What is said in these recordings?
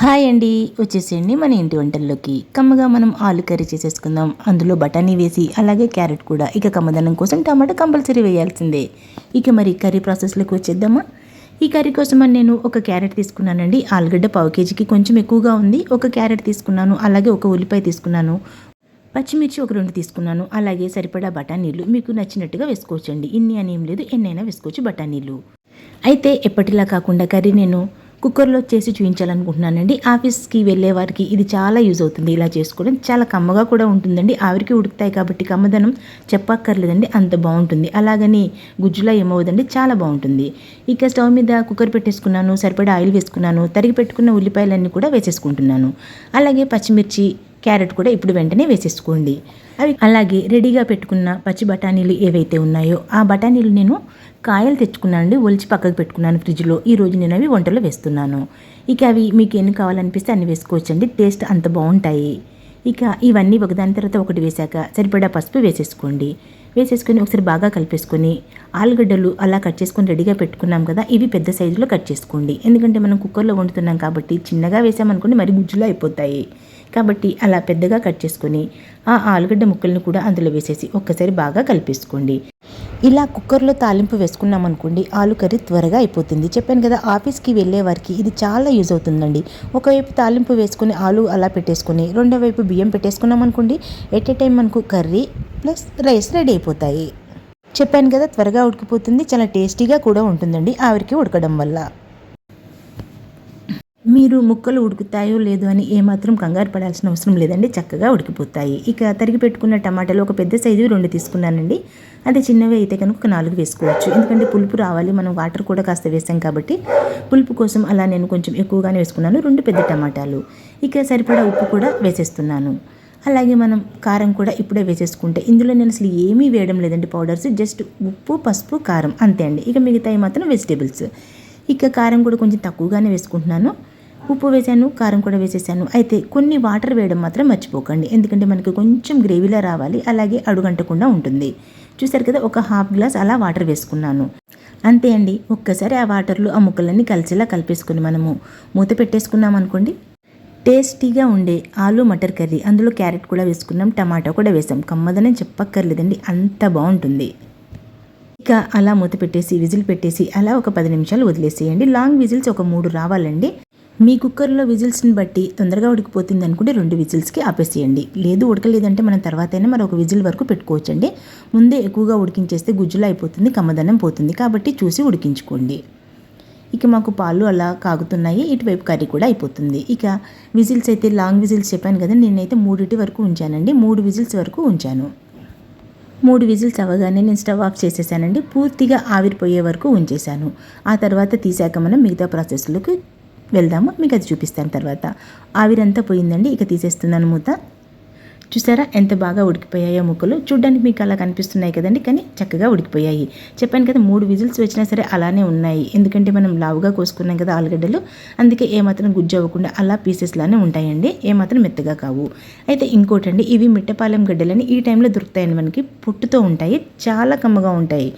Hi అండి. వచ్చేసేయండి మన ఇంటి వంటల్లోకి. కమ్మగా మనం ఆలు కర్రీ చేసేసుకుందాం. అందులో బఠానీ వేసి అలాగే క్యారెట్ కూడా. ఇక కమ్మదనం కోసం టమాటా కంపల్సరీ వేయాల్సిందే. ఇక మరి కర్రీ ప్రాసెస్లోకి వచ్చేద్దామా? ఈ కర్రీ కోసం నేను ఒక క్యారెట్ తీసుకున్నానండి. ఆలుగడ్డ పావు కేజీకి కొంచెం ఎక్కువగా ఉంది. ఒక క్యారెట్ తీసుకున్నాను. అలాగే ఒక ఉల్లిపాయ తీసుకున్నాను. పచ్చిమిర్చి ఒక రెండు తీసుకున్నాను. అలాగే సరిపడా బఠానీలు. మీకు నచ్చినట్టుగా వేసుకోవచ్చండి. ఇన్ని అని ఏం లేదు. ఎన్నైనా వేసుకోవచ్చు బఠానీలు. అయితే ఎప్పటిలా కాకుండా కర్రీ నేను కుక్కర్లో చేసి చూపించాలనుకుంటున్నానండి ఆఫీస్కి వెళ్ళే వారికి ఇది చాలా యూజ్ అవుతుంది. ఇలా చేసుకోవడం చాలా కమ్మగా కూడా ఉంటుందండి. ఆవిరికి ఉడుకుతాయి కాబట్టి కమ్మదనం చెప్పక్కర్లేదండి. అంత బాగుంటుంది. అలాగని గుజ్జులా ఏమవుదండి చాలా బాగుంటుంది. ఇక స్టవ్ మీద కుక్కర్ పెట్టేసుకున్నాను సరిపడా ఆయిల్ వేసుకున్నాను తరిగి పెట్టుకున్న ఉల్లిపాయలన్నీ కూడా వేసేసుకుంటున్నాను. అలాగే పచ్చిమిర్చి క్యారెట్ కూడా ఇప్పుడు వెంటనే వేసేసుకోండి. అవి అలాగే రెడీగా పెట్టుకున్న పచ్చి బఠానీలు ఏవైతే ఉన్నాయో ఆ బఠానీలు నేను కాయలు తెచ్చుకున్నానండి ఒలిచి పక్కకు పెట్టుకున్నాను ఫ్రిడ్జ్లో. ఈ రోజు నేను అవి వంటలో వేస్తున్నాను. ఇక అవి మీకు ఎన్ని కావాలనిపిస్తే అన్ని వేసుకోవచ్చండి. టేస్ట్ అంత బాగుంటాయి. ఇక ఇవన్నీ ఒకదాని తర్వాత ఒకటి వేశాక సరిపడా పసుపు వేసేసుకోండి. వేసేసుకొని ఒకసారి బాగా కలిపేసుకొని ఆలుగడ్డలు అలా కట్ చేసుకొని రెడీగా పెట్టుకున్నాం కదా ఇవి పెద్ద సైజులో కట్ చేసుకోండి. ఎందుకంటే మనం కుక్కర్లో వండుతున్నాం కాబట్టి చిన్నగా వేసామనుకోండి మరి గుజ్జులో అయిపోతాయి. కాబట్టి అలా పెద్దగా కట్ చేసుకొని ఆ ఆలుగడ్డ ముక్కలను కూడా అందులో వేసేసి ఒక్కసారి బాగా కలిపేసుకోండి. ఇలా కుక్కర్లో తాలింపు వేసుకున్నాం అనుకోండి ఆలు కర్రీ త్వరగా అయిపోతుంది. చెప్పాను కదా ఆఫీస్కి వెళ్ళే వారికి ఇది చాలా యూజ్ అవుతుందండి. ఒకవైపు తాలింపు వేసుకుని ఆలు అలా పెట్టేసుకొని రెండో వైపు బియ్యం పెట్టేసుకున్నాం అనుకోండి ఎట్ ఏ టైం మనకు కర్రీ ప్లస్ రైస్ రెడీ అయిపోతాయి. చెప్పాను కదా త్వరగా ఉడికిపోతుంది చాలా టేస్టీగా కూడా ఉంటుందండి ఆవిరికి ఉడకడం వల్ల. మీరు ముక్కలు ఉడుకుతాయో లేదో అని ఏమాత్రం కంగారు పడాల్సిన అవసరం లేదండి. చక్కగా ఉడికిపోతాయి. ఇక తరిగి పెట్టుకున్న టమాటాలు ఒక పెద్ద సైజు రెండు తీసుకున్నానండి. అదే చిన్నవి అయితే కనుక ఒక నాలుగు వేసుకోవచ్చు. ఎందుకంటే పులుపు రావాలి మనం వాటర్ కూడా కాస్త వేసాం కాబట్టి పులుపు కోసం అలా నేను కొంచెం ఎక్కువగానే వేసుకున్నాను. రెండు పెద్ద టమాటాలు. ఇక సరిపడా ఉప్పు కూడా వేసేస్తున్నాను. అలాగే మనం కారం కూడా ఇప్పుడే వేసేసుకుంటే ఇందులో నేను అసలు ఏమీ వేయడం లేదండి పౌడర్స్ జస్ట్ ఉప్పు పసుపు కారం అంతే అండి. ఇక మిగతాయి మాత్రం వెజిటేబుల్స్. ఇక కారం కూడా కొంచెం తక్కువగానే వేసుకుంటున్నాను. ఉప్పు వేసాను కారం కూడా వేసేసాను. అయితే కొన్ని వాటర్ వేయడం మాత్రం మర్చిపోకండి. ఎందుకంటే మనకి కొంచెం గ్రేవీలా రావాలి. అలాగే అడుగంటకుండా ఉంటుంది. చూసారు కదా ఒక హాఫ్ గ్లాస్ అలా వాటర్ వేసుకున్నాను. అంతే అండి. ఒక్కసారి ఆ వాటర్లో ఆ ముక్కలన్నీ కలిసేలా కలిపేసుకుని మనము మూత పెట్టేసుకున్నాం అనుకోండి టేస్టీగా ఉండే ఆలు మటర్ కర్రీ. అందులో క్యారెట్ కూడా వేసుకున్నాం టమాటా కూడా వేసాం. కమ్మదనే చెప్పక్కర్లేదండి. అంత బాగుంటుంది. ఇక అలా మూత పెట్టేసి విజిల్ పెట్టేసి అలా ఒక పది నిమిషాలు వదిలేసేయండి. లాంగ్ విజిల్స్ ఒక మూడు రావాలండి. మీ కుక్కర్లో విజిల్స్ని బట్టి తొందరగా ఉడికిపోతుంది అనుకుంటే రెండు విజిల్స్కి ఆపేసేయండి. లేదు ఉడకలేదంటే మనం తర్వాత అయినా విజిల్ వరకు పెట్టుకోవచ్చండి. ముందే ఎక్కువగా ఉడికించేస్తే గుజ్జులో అయిపోతుంది కమ్మదనం పోతుంది. కాబట్టి చూసి ఉడికించుకోండి. ఇక మాకు పాలు అలా కాగుతున్నాయి. ఇటువైపు కర్రీ కూడా అయిపోతుంది. ఇక విజిల్స్ అయితే లాంగ్ విజిల్స్ చెప్పాను కదా నేనైతే మూడింటి వరకు ఉంచానండి. మూడు విజిల్స్ వరకు ఉంచాను. మూడు విజిల్స్ అవ్వగానే నేను స్టవ్ ఆఫ్ చేసేసానండి. పూర్తిగా ఆవిరిపోయే వరకు ఉంచేశాను. ఆ తర్వాత తీసాక మనం మిగతా ప్రాసెస్లోకి వెళ్దాము మీకు అది చూపిస్తాను తర్వాత. ఆవిరంతా పోయిందండి ఇక తీసేస్తున్నాను మూత. చూసారా ఎంత బాగా ఉడికిపోయాయో ముక్కలు. చూడ్డానికి మీకు అలా కనిపిస్తున్నాయి కదండి కానీ చక్కగా ఉడికిపోయాయి. చెప్పాను కదా మూడు విజిల్స్ వచ్చినా సరే అలానే ఉన్నాయి. ఎందుకంటే మనం లావుగా కోసుకున్నాం కదా ఆలుగడ్డలు అందుకే ఏమాత్రం గుజ్జు అవ్వకుండా అలా పీసెస్లానే ఉంటాయండి. ఏమాత్రం మెత్తగా కావు. అయితే ఇంకోటండి ఇవి మిట్టపాలెం గడ్డలని ఈ టైంలో దొరుకుతాయండి మనకి పుట్టుతో ఉంటాయి చాలా కమ్మగా ఉంటాయి.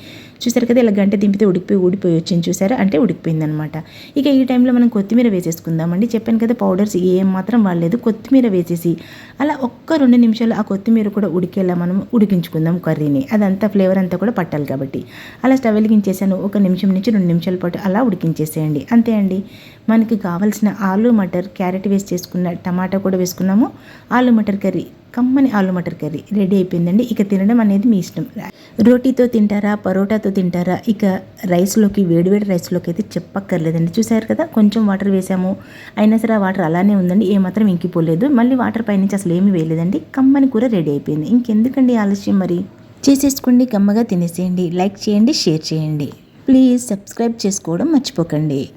చూసారు కదా ఇలా గంట దింపితే ఉడికిపోయి ఊడిపోయి వచ్చింది చూసారా అంటే ఉడికిపోయిందనమాట. ఇక ఈ టైంలో మనం కొత్తిమీర వేసేసుకుందామండి. చెప్పాను కదా పౌడర్స్ ఏం మాత్రం వాడలేదు. కొత్తిమీర వేసేసి అలా ఒక్క రెండు నిమిషాలు ఆ కొత్తిమీర కూడా ఉడికేలా మనం ఉడికించుకుందాం కర్రీని. అదంతా ఫ్లేవర్ అంతా కూడా పట్టాలి కాబట్టి. అలా స్టవ్ వెలిగించేసాను. ఒక నిమిషం నుంచి రెండు నిమిషాల పాటు అలా ఉడికించేసేయండి. అంతే అండి. మనకి కావాల్సిన ఆలు మటర్ క్యారెట్ వేసి చేసుకున్న టమాటా కూడా వేసుకున్నాము. ఆలు మటర్ కర్రీ కమ్మని ఆలు మటర్ కర్రీ రెడీ అయిపోయిందండి. ఇక తినడం అనేది మీ ఇష్టం. రోటీతో తింటారా పరోటాతో తింటారా? ఇక రైస్లోకి వేడివేడి రైస్లోకి అయితే చెప్పక్కర్లేదండి. చూసారు కదా కొంచెం వాటర్ వేసాము. అయినా సరే ఆ వాటర్ అలానే ఉందండి. ఏమాత్రం ఇంకిపోలేదు. మళ్ళీ వాటర్ పైనుంచి అసలు ఏమీ వేయలేదండి. కమ్మని కూర రెడీ అయిపోయింది. ఇంకెందుకండి ఆలస్యం మరి? చేసేసుకోండి కమ్మగా తినేసేయండి. లైక్ చేయండి షేర్ చేయండి. ప్లీజ్ సబ్స్క్రైబ్ చేసుకోవడం మర్చిపోకండి.